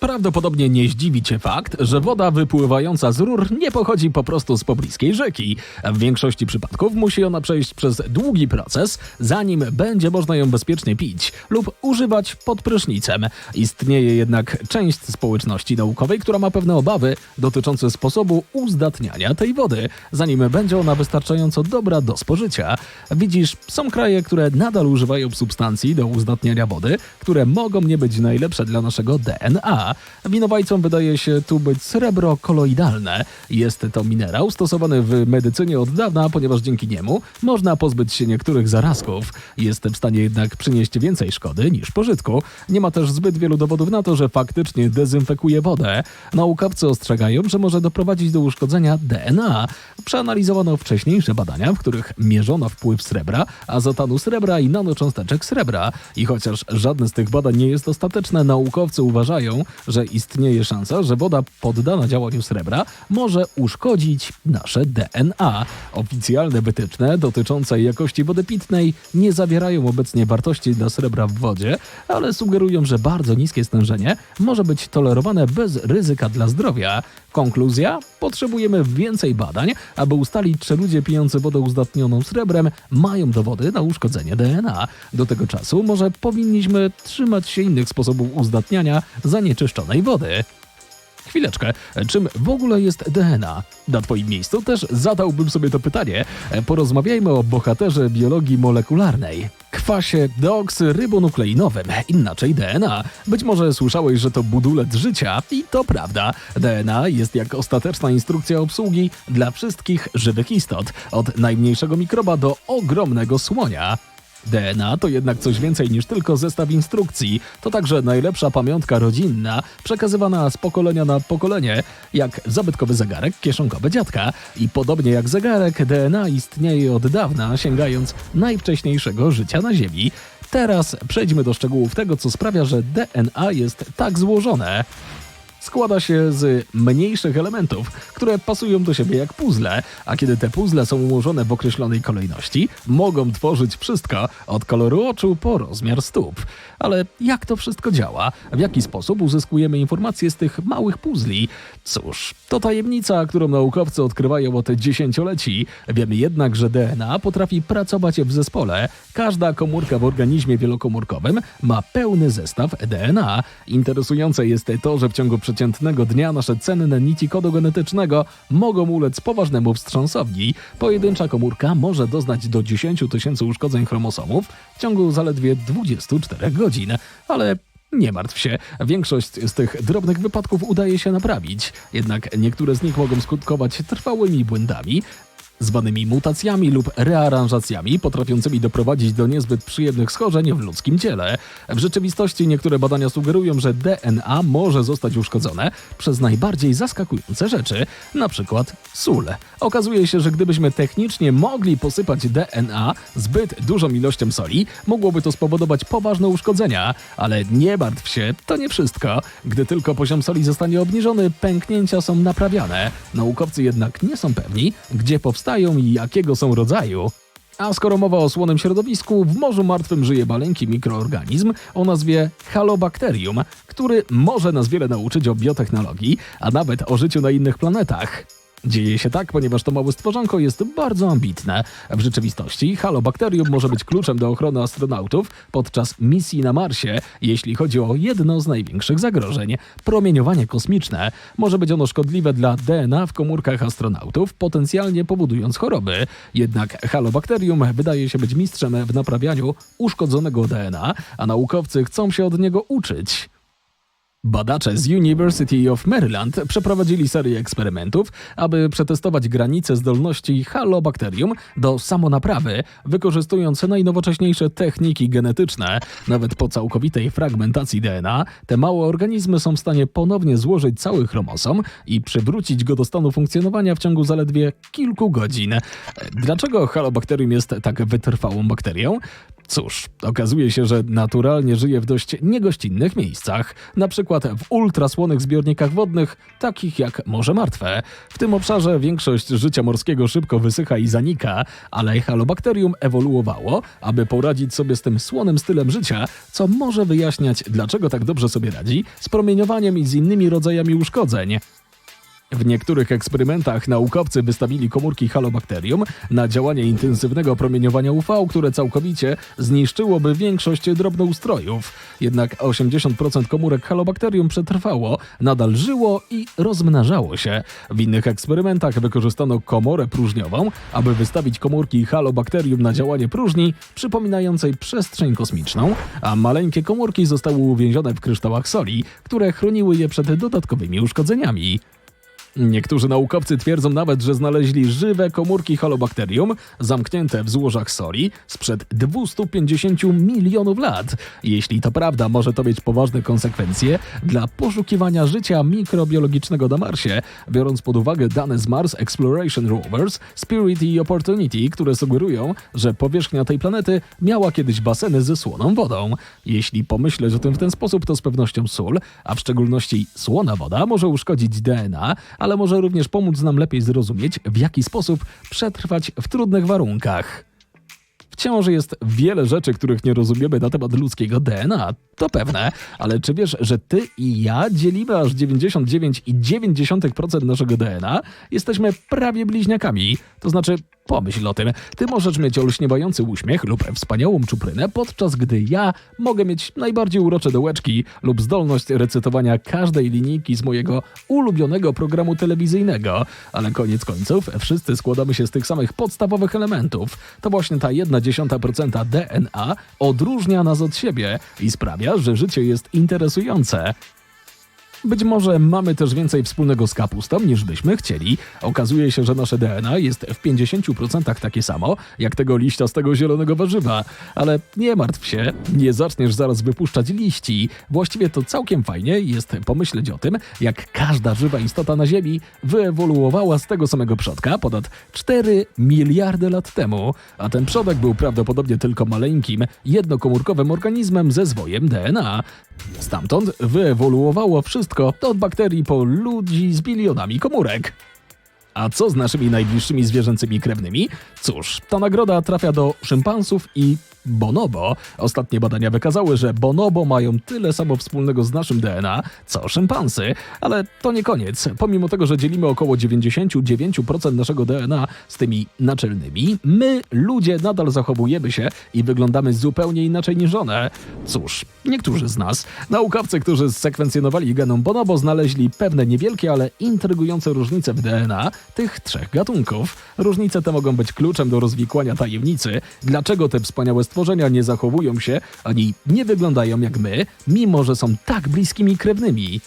Prawdopodobnie nie zdziwi Cię fakt, że woda wypływająca z rur nie pochodzi po prostu z pobliskiej rzeki. W większości przypadków musi ona przejść przez długi proces, zanim będzie można ją bezpiecznie pić lub używać pod prysznicem. Istnieje jednak część społeczności naukowej, która ma pewne obawy dotyczące sposobu uzdatniania tej wody, zanim będzie ona wystarczająco dobra do spożycia. Widzisz, są kraje, które nadal używają substancji do uzdatniania wody, które mogą nie być najlepsze dla naszego DNA. Winowajcą wydaje się tu być srebro koloidalne. Jest to minerał stosowany w medycynie od dawna, ponieważ dzięki niemu można pozbyć się niektórych zarazków. Jest w stanie jednak przynieść więcej szkody niż pożytku. Nie ma też zbyt wielu dowodów na to, że faktycznie dezynfekuje wodę. Naukowcy ostrzegają, że może doprowadzić do uszkodzenia DNA. Przeanalizowano wcześniejsze badania, w których mierzono wpływ srebra, azotanu srebra i nanocząsteczek srebra. I chociaż żadne z tych badań nie jest ostateczne, naukowcy uważają, że istnieje szansa, że woda poddana działaniu srebra może uszkodzić nasze DNA. Oficjalne wytyczne dotyczące jakości wody pitnej nie zawierają obecnie wartości dla srebra w wodzie, ale sugerują, że bardzo niskie stężenie może być tolerowane bez ryzyka dla zdrowia. Konkluzja? Potrzebujemy więcej badań, aby ustalić, czy ludzie pijący wodę uzdatnioną srebrem mają dowody na uszkodzenie DNA. Do tego czasu może powinniśmy trzymać się innych sposobów uzdatniania zanieczyszczonej wody. Chwileczkę, czym w ogóle jest DNA? Na Twoim miejscu też zadałbym sobie to pytanie. Porozmawiajmy o bohaterze biologii molekularnej. Kwasie deoksyrybonukleinowym, inaczej DNA. Być może słyszałeś, że to budulec życia i to prawda. DNA jest jak ostateczna instrukcja obsługi dla wszystkich żywych istot, od najmniejszego mikroba do ogromnego słonia. DNA to jednak coś więcej niż tylko zestaw instrukcji. To także najlepsza pamiątka rodzinna, przekazywana z pokolenia na pokolenie, jak zabytkowy zegarek kieszonkowy dziadka. I podobnie jak zegarek, DNA istnieje od dawna, sięgając najwcześniejszego życia na Ziemi. Teraz przejdźmy do szczegółów tego, co sprawia, że DNA jest tak złożone składa się z mniejszych elementów, które pasują do siebie jak puzzle, a kiedy te puzzle są ułożone w określonej kolejności, mogą tworzyć wszystko od koloru oczu po rozmiar stóp. Ale jak to wszystko działa? W jaki sposób uzyskujemy informacje z tych małych puzli? Cóż, to tajemnica, którą naukowcy odkrywają od dziesięcioleci. Wiemy jednak, że DNA potrafi pracować w zespole. Każda komórka w organizmie wielokomórkowym ma pełny zestaw DNA. Interesujące jest to, że w ciągu przeciętnego dnia nasze cenne nici kodu genetycznego mogą ulec poważnemu wstrząsowi. Pojedyncza komórka może doznać do 10 tysięcy uszkodzeń chromosomów w ciągu zaledwie 24 godzin, ale nie martw się, większość z tych drobnych wypadków udaje się naprawić, jednak niektóre z nich mogą skutkować trwałymi błędami, zwanymi mutacjami lub rearanżacjami, potrafiącymi doprowadzić do niezbyt przyjemnych schorzeń w ludzkim ciele. W rzeczywistości niektóre badania sugerują, że DNA może zostać uszkodzone przez najbardziej zaskakujące rzeczy, na przykład sól. Okazuje się, że gdybyśmy technicznie mogli posypać DNA zbyt dużą ilością soli, mogłoby to spowodować poważne uszkodzenia, ale nie martw się, to nie wszystko. Gdy tylko poziom soli zostanie obniżony, pęknięcia są naprawiane. Naukowcy jednak nie są pewni, gdzie powstają i jakiego są rodzaju. A skoro mowa o słonym środowisku, w Morzu Martwym żyje maleńki mikroorganizm o nazwie Halobacterium, który może nas wiele nauczyć o biotechnologii, a nawet o życiu na innych planetach. Dzieje się tak, ponieważ to małe stworzonko jest bardzo ambitne. W rzeczywistości halobakterium może być kluczem do ochrony astronautów podczas misji na Marsie, jeśli chodzi o jedno z największych zagrożeń promieniowanie kosmiczne. Może być ono szkodliwe dla DNA w komórkach astronautów, potencjalnie powodując choroby. Jednak halobakterium wydaje się być mistrzem w naprawianiu uszkodzonego DNA, a naukowcy chcą się od niego uczyć. Badacze z University of Maryland przeprowadzili serię eksperymentów, aby przetestować granice zdolności halobakterium do samonaprawy, wykorzystując najnowocześniejsze techniki genetyczne. Nawet po całkowitej fragmentacji DNA, te małe organizmy są w stanie ponownie złożyć cały chromosom i przywrócić go do stanu funkcjonowania w ciągu zaledwie kilku godzin. Dlaczego halobakterium jest tak wytrwałą bakterią? Cóż, okazuje się, że naturalnie żyje w dość niegościnnych miejscach, na przykład w ultrasłonych zbiornikach wodnych, takich jak Morze Martwe. W tym obszarze większość życia morskiego szybko wysycha i zanika, ale halobakterium ewoluowało, aby poradzić sobie z tym słonym stylem życia, co może wyjaśniać, dlaczego tak dobrze sobie radzi z promieniowaniem i z innymi rodzajami uszkodzeń. W niektórych eksperymentach naukowcy wystawili komórki halobakterium na działanie intensywnego promieniowania UV, które całkowicie zniszczyłoby większość drobnoustrojów. Jednak 80% komórek halobakterium przetrwało, nadal żyło i rozmnażało się. W innych eksperymentach wykorzystano komorę próżniową, aby wystawić komórki halobakterium na działanie próżni przypominającej przestrzeń kosmiczną, a maleńkie komórki zostały uwięzione w kryształach soli, które chroniły je przed dodatkowymi uszkodzeniami. Niektórzy naukowcy twierdzą nawet, że znaleźli żywe komórki halobakterium zamknięte w złożach soli sprzed 250 milionów lat. Jeśli to prawda, może to mieć poważne konsekwencje dla poszukiwania życia mikrobiologicznego na Marsie, biorąc pod uwagę dane z Mars Exploration Rovers Spirit i Opportunity, które sugerują, że powierzchnia tej planety miała kiedyś baseny ze słoną wodą. Jeśli pomyśleć o tym w ten sposób, to z pewnością sól, a w szczególności słona woda, może uszkodzić DNA, ale może również pomóc nam lepiej zrozumieć, w jaki sposób przetrwać w trudnych warunkach. Wciąż jest wiele rzeczy, których nie rozumiemy na temat ludzkiego DNA. To pewne, ale czy wiesz, że ty i ja dzielimy aż 99,9% naszego DNA? Jesteśmy prawie bliźniakami. To znaczy, pomyśl o tym. Ty możesz mieć olśniewający uśmiech lub wspaniałą czuprynę, podczas gdy ja mogę mieć najbardziej urocze dołeczki lub zdolność recytowania każdej linijki z mojego ulubionego programu telewizyjnego. Ale koniec końców, wszyscy składamy się z tych samych podstawowych elementów. To właśnie ta jedna dziesiąta procenta DNA odróżnia nas od siebie i sprawia, że życie jest interesujące. Być może mamy też więcej wspólnego z kapustą niż byśmy chcieli. Okazuje się, że nasze DNA jest w 50% takie samo jak tego liścia z tego zielonego warzywa. Ale nie martw się, nie zaczniesz zaraz wypuszczać liści. Właściwie to całkiem fajnie jest pomyśleć o tym, jak każda żywa istota na Ziemi wyewoluowała z tego samego przodka ponad 4 miliardy lat temu. A ten przodek był prawdopodobnie tylko maleńkim, jednokomórkowym organizmem ze zwojem DNA. Stamtąd wyewoluowało wszystko, od bakterii po ludzi z bilionami komórek. A co z naszymi najbliższymi zwierzęcymi krewnymi? Cóż, ta nagroda trafia do szympansów i bonobo. Ostatnie badania wykazały, że bonobo mają tyle samo wspólnego z naszym DNA, co szympansy. Ale to nie koniec. Pomimo tego, że dzielimy około 99% naszego DNA z tymi naczelnymi, my, ludzie, nadal zachowujemy się i wyglądamy zupełnie inaczej niż one. Cóż, niektórzy z nas, naukowcy, którzy sekwencjonowali genom bonobo, znaleźli pewne niewielkie, ale intrygujące różnice w DNA tych trzech gatunków. Różnice te mogą być kluczem do rozwikłania tajemnicy, dlaczego te wspaniałe stworzenia nie zachowują się ani nie wyglądają jak my, mimo że są tak bliskimi krewnymi.